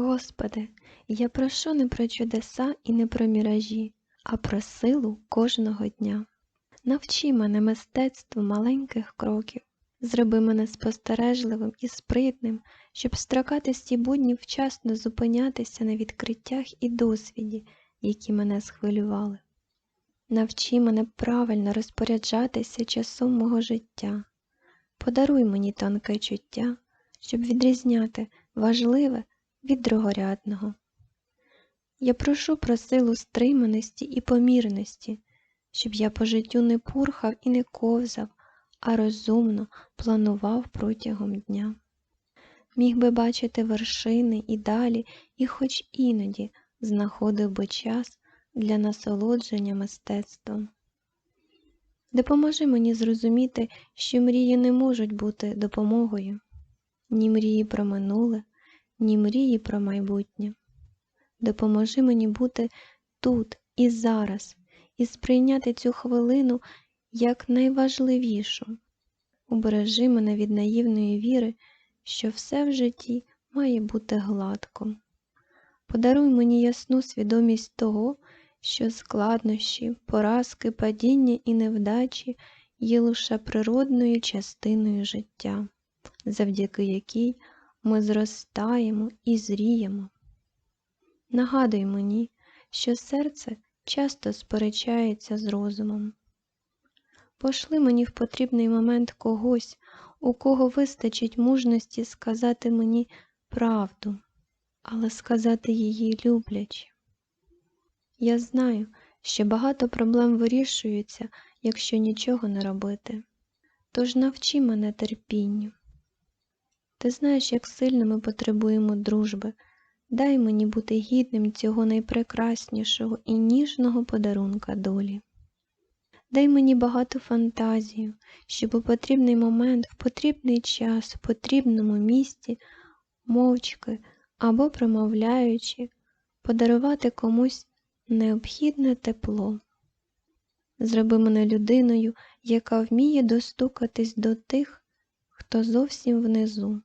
Господи, я прошу не про чудеса і не про міражі, а про силу кожного дня. Навчи мене мистецтву маленьких кроків, зроби мене спостережливим і спритним, щоб в строкатості буднів вчасно зупинятися на відкриттях і досвіді, які мене схвилювали. Навчи мене правильно розпоряджатися часом мого життя. Подаруй мені тонке чуття, щоб відрізняти важливе від другорядного. Я прошу про силу стриманості і помірності, щоб я по життю не пурхав і не ковзав, а розумно планував протягом дня. Міг би бачити вершини і далі, і хоч іноді знаходив би час для насолодження мистецтвом. Допоможи мені зрозуміти, що мрії не можуть бути допомогою, ні мрії про минуле, ні мрії про майбутнє. Допоможи мені бути тут і зараз, і сприйняти цю хвилину як найважливішу. Убережи мене від наївної віри, що все в житті має бути гладко. Подаруй мені ясну свідомість того, що складнощі, поразки, падіння і невдачі є лише природною частиною життя, завдяки якій ми зростаємо і зріємо. Нагадуй мені, що серце часто сперечається з розумом. Пошли мені в потрібний момент когось, у кого вистачить мужності сказати мені правду, але сказати її люблячи. Я знаю, що багато проблем вирішуються, якщо нічого не робити. Тож навчи мене терпінню. Ти знаєш, як сильно ми потребуємо дружби. Дай мені бути гідним цього найпрекраснішого і ніжного подарунка долі. Дай мені багато фантазію, щоб у потрібний момент, в потрібний час, в потрібному місці, мовчки або промовляючи, подарувати комусь необхідне тепло. Зроби мене людиною, яка вміє достукатись до тих, хто зовсім внизу.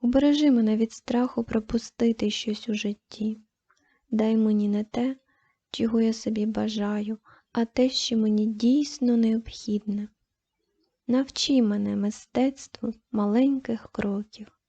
Убережи мене від страху пропустити щось у житті. Дай мені не те, чого я собі бажаю, а те, що мені дійсно необхідне. Навчи мене мистецтву маленьких кроків.